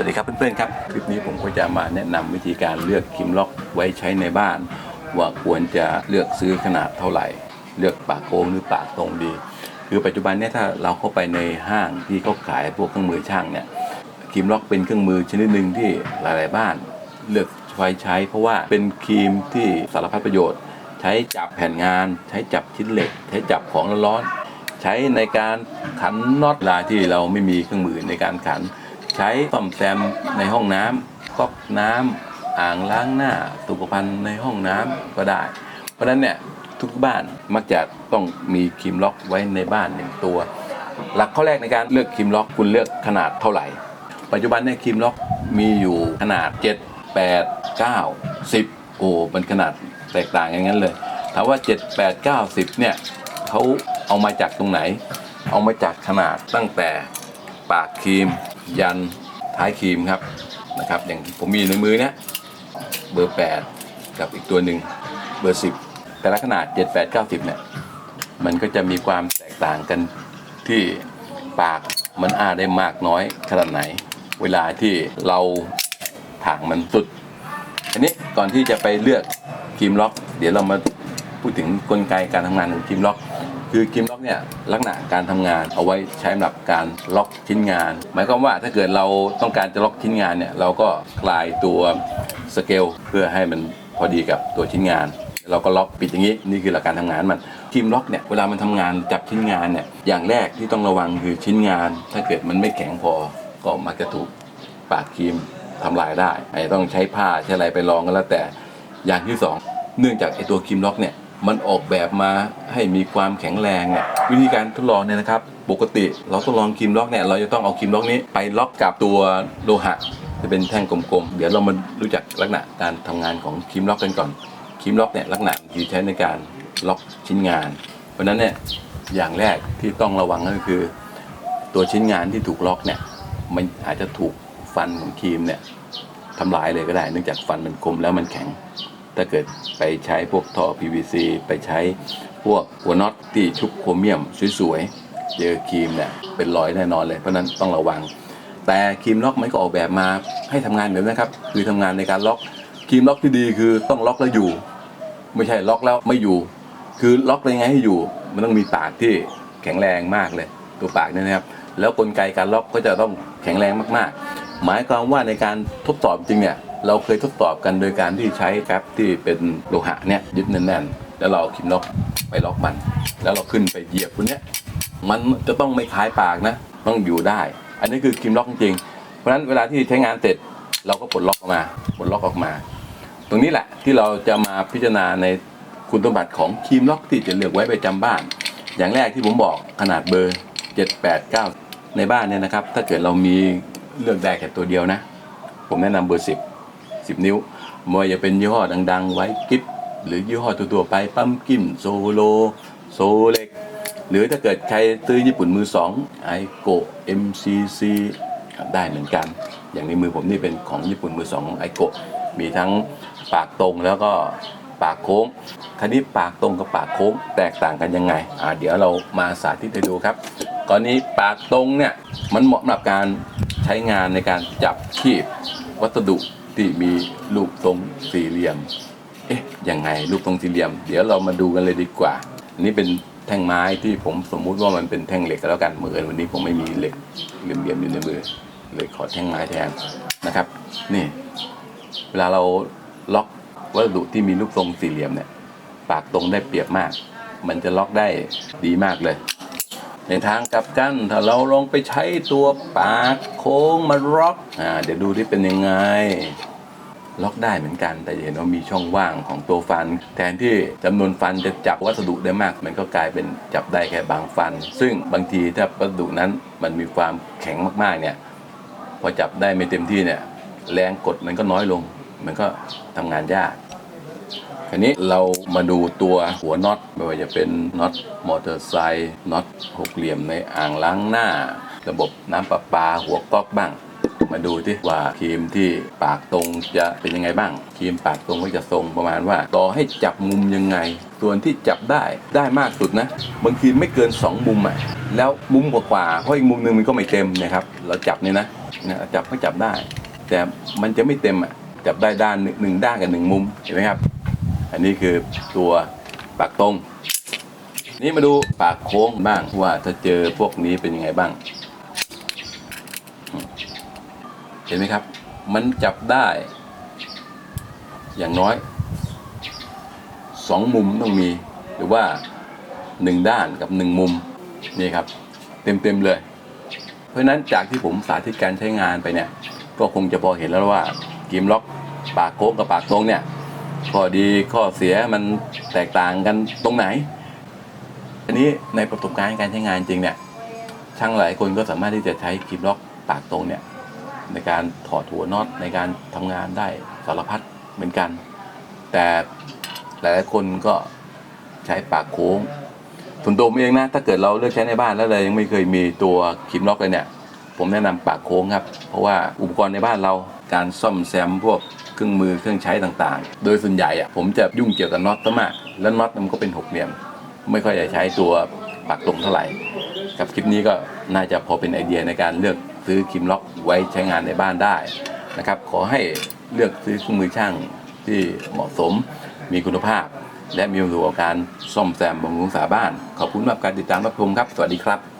วัสดีครับเพื่อนๆครับคลิปนี้ผมก็จะมาแนะนำวิธีการเลือกคิมล็อกไว้ใช้ในบ้าน ว่าควรจะเลือกซื้อขนาดเท่าไหร่ เลือกปากโกงหรือปากตรงดี คือปัจจุบันเนี่ยถ้าเราเข้าไปในห้างที่เขาขายพวกเครื่องมือช่างเนี่ยคิมล็อกเป็นเครื่องมือชนิดหนึ่งที่หลายๆบ้าน เลือกไว้ใช้ เพราะว่าเป็นครีมที่สารพัดประโยชน์ ใช้จับแผ่นงาน ใช้จับชิ้นเหล็ก ใช้จับของร้อนๆใช้ในการขันน็อตลาที่เราไม่มีเครื่องมือในการขัน ใช้ซ่อมแซมในห้องน้ำก๊อกน้ำอ่างล้างหน้าสุขภัณฑ์ในห้องน้ำก็ได้ เพราะฉะนั้นเนี่ยทุกบ้านมักจะต้องมีครีมล็อกไว้ในบ้านหนึ่งตัว หลักข้อแรกในการเลือกครีมล็อกคุณเลือกขนาดเท่าไหร่ ปัจจุบันเนี่ยครีมล็อกมีอยู่ขนาด 7 8 9 10 โอ้มันขนาดแตกต่างอย่างนั้นเลยถามว่า 7 8 9 10เนี่ยเขาเอามาจากตรงไหน เอามาจากขนาดตั้งแต่ปากครีม ยันท้ายครีมครับนะครับอย่างผมมีในมือเนี่ยเบอร์ 8 กับอีกตัวหนึ่งเบอร์ 10 แต่ละขนาด 7 8 9 10เนี่ยมันก็จะมีความแตกต่างกันที่ปากมันอ้าได้มากน้อยขนาดไหน เวลาที่เราถางมันสุด อันนี้ก่อนที่จะไปเลือกครีมล็อก เดี๋ยวเรามาพูดถึงกลไกการทำงานของครีมล็อก คือครีมล็อกเนี่ยลักษณะการทำงานเอาไว้ใช้สำหรับการล็อกชิ้นงาน หมายความว่าถ้าเกิดเราต้องการจะล็อกชิ้นงานเนี่ยเราก็คลายตัวสเกลเพื่อให้มันพอดีกับตัวชิ้นงาน เราก็ล็อกปิดอย่างนี้นี่คือหลักการทำงานมันคีมล็อกเนี่ยเวลามันทำงานจับชิ้นงานเนี่ยอย่างแรกที่ต้องระวังคือชิ้นงาน ถ้าเกิดมันไม่แข็งพอก็มักจะถูกปากครีมทำลายได้อาจจะต้องใช้ผ้าใช้อะไรไปรองก็แล้วแต่อย่างที่สองเนื่องจากไอตัวครีมล็อกเนี่ย มันออกแบบมาให้มีความแข็งแรงเนี่ยวิธีการทดลองเนี่ยนะครับ ปกติเราทดลองครีมล็อกเนี่ยเราจะต้องเอาครีมล็อกนี้ไปล็อกกับตัวโลหะจะเป็นแท่งกลมๆ เดี๋ยวเรามารู้จักลักษณะการทำงานของครีมล็อกกันก่อนครีมล็อกเนี่ยลักษณะคือใช้ในการล็อกชิ้นงาน เพราะฉะนั้นเนี่ยอย่างแรกที่ต้องระวังก็คือ ตัวชิ้นงานที่ถูกล็อกเนี่ยมันอาจจะถูกฟันของครีมเนี่ยทำลายเลยก็ได้ เนื่องจากฟันมันคมแล้วมันแข็ง ถ้าเกิดไปใช้พวกท่อ PVC ไปใช้พวกหัวน็อตที่ชุบโครเมียมสวยๆ เจอครีมเนี่ยเป็นรอยแน่นอนเลย เพราะนั้นต้องระวัง แต่ครีมล็อกมันก็ออกแบบมาให้ทำงานแบบนี้นะครับ คือทำงานในการล็อกครีมล็อกที่ดีคือต้องล็อกแล้วอยู่ ไม่ใช่ล็อกแล้วไม่อยู่ คือล็อกยังไงให้อยู่ มันต้องมีปากที่แข็งแรงมากเลย ตัวปากเนี่ยนะครับ แล้วกลไกการล็อกก็จะต้องแข็งแรงมากๆ หมายความว่าในการทดสอบจริงเนี่ย เราเคยทดสอบกันโดยการที่ใช้แกรบที่เป็นโลหะเนี่ยยึดแน่นๆแล้วเราเอาคีมล็อกไปล็อกมัน แล้วเราขึ้นไปเหยียบตัวเนี้ยมันจะต้องไม่คล้ายปากนะ ต้องอยู่ได้ อันนี้คือครีมล็อกจริงเพราะฉะนั้นเวลาที่ใช้งานเสร็จเราก็ปลดล็อกออกมาปลดล็อกออกมา ตรงนี้แหละที่เราจะมาพิจารณาในคุณสมบัติของคีมล็อกที่จะเลือกไว้ประจำบ้าน อย่างแรกที่ผมบอกขนาดเบอร์ 7 8 9 ในบ้านเนี่ยนะครับ ถ้าเกิดเรามีเลือกได้แค่ตัวเดียวนะ ผมแนะนำเบอร์ 10 10 นิ้วมว่าจะเป็นยี่ห้อดัง ๆ ไว้กิฟหรือยี่ห้อตัวๆไปปั๊มกินโซโล โซเล็ก หรือถ้าเกิดใครซื้อญี่ปุ่นมือสองไอโก MCC ได้เหมือนกัน อย่างในมือผมนี่เป็นของญี่ปุ่นมือสองของไอโกมีทั้งปากตรงแล้วก็ปากโค้งทีนี้ปากตรงกับปากโค้งแตกต่างกันยังไงอ่าเดี๋ยวเรามาสาธิตให้ดูครับกรณีปากตรงเนี่ยมันเหมาะสำหรับการใช้งานในการจับคีบวัสดุ ที่มีรูปทรงสี่เหลี่ยม เอ๊ะยังไงรูปทรงสี่เหลี่ยม เดี๋ยวเรามาดูกันเลยดีกว่า อันนี้เป็นแท่งไม้ที่ผมสมมุติว่ามันเป็นแท่งเหล็กก็แล้วกันเหมือนวันนี้ผมไม่มีเหล็กเหลี่ยมๆอยู่ในมือเลยขอแท่งไม้แทนนะครับ นี่ เวลาเราล็อกวัสดุที่มีรูปทรงสี่เหลี่ยมเนี่ยปากตรงได้เปรียบมาก มันจะล็อกได้ดีมากเลย ในทางกลับกันถ้าเราลองไปใช้ตัวปากโค้งมาล็อกอ่าเดี๋ยวดูที่เป็นยังไง ล็อกได้เหมือนกัน แต่เห็นว่ามีช่องว่างของตัวฟัน แทนที่จำนวนฟันจะจับวัสดุได้มาก มันก็กลายเป็นจับได้แค่บางฟัน ซึ่งบางทีถ้าวัสดุนั้นมันมีความแข็งมากๆเนี่ยพอจับได้ไม่เต็มที่เนี่ยแรงกดมันก็น้อยลง มันก็ทำงานยากคราวนี้เรามาดูตัวหัวน็อตไม่ว่าจะเป็นน็อตมอเตอร์ไซค์น็อตหกเหลี่ยมในอ่างล้างหน้า ระบบน้ำประปาหัวก๊อกบ้าง มาดูที่ว่าครีมที่ปากตรงจะเป็นยังไงบ้างครีมปากตรงก็จะทรงประมาณว่า ต่อให้จับมุมยังไง ส่วนที่จับได้ได้มากสุดนะบางทีไม่เกิน 2 มุมอะแล้วมุมกว่าๆเพราะอีกมุมหนึงมันก็ไม่เต็มนะครับ เราจับเนี่ยนะนะจับก็จับได้ แต่มันจะไม่เต็มอะจับได้ด้านหนึ่งหนึ่งด้านกับหนึ่งมุมเห็นไหมครับ อันนี้คือตัวปากตรง นี่มาดูปากโค้งบ้างว่าถ้าเจอพวกนี้เป็นยังไงบ้าง เห็นไหมครับ มันจับได้ อย่างน้อยสองมุมต้องมี หรือว่าหนึ่งด้านกับหนึ่งมุมนี่ครับ เต็มเต็มๆเลย เพราะฉะนั้นจากที่ผมสาธิตการใช้งานไปเนี่ย ก็คงจะพอเห็นแล้วว่ากิมล็อกปากโค้งกับปากตรงเนี่ยข้อดีข้อเสียมันแตกต่างกันตรงไหน อันนี้ในประสบการณ์การใช้งานจริงเนี่ยช่างหลายคนก็สามารถที่จะใช้กิมล็อกปากตรงเนี่ย ในการถอดหัวน็อตในการทำงานได้สารพัดเหมือนกัน แต่หลายๆคนก็ใช้ปากโค้งส่วนตัวผมเองนะ ถ้าเกิดเราเลือกใช้ในบ้านแล้วเลยยังไม่เคยมีตัวคิมล็อกเลยเนี่ย ผมแนะนำปากโค้งครับ เพราะว่าอุปกรณ์ในบ้านเราการซ่อมแซมพวกเครื่องมือเครื่องใช้ต่างๆ โดยส่วนใหญ่อะผมจะยุ่งเกี่ยวกับน็อตซะมาก แล้วน็อตมันก็เป็นหกเหลี่ยม ไม่ค่อยจะใช้ตัวปากตรงเท่าไหร่ครับคลิปนี้ก็น่าจะพอเป็นไอเดียในการเลือก ซื้อคิมล็อกไว้ใช้งานในบ้านได้นะครับขอให้เลือกซื้อเครื่องมือช่างที่เหมาะสมมีคุณภาพ และมีประสบการณ์ซ่อมแซมบำรุงรักษาบ้าน ขอบคุณสำหรับการติดตามรับชมครับ สวัสดีครับ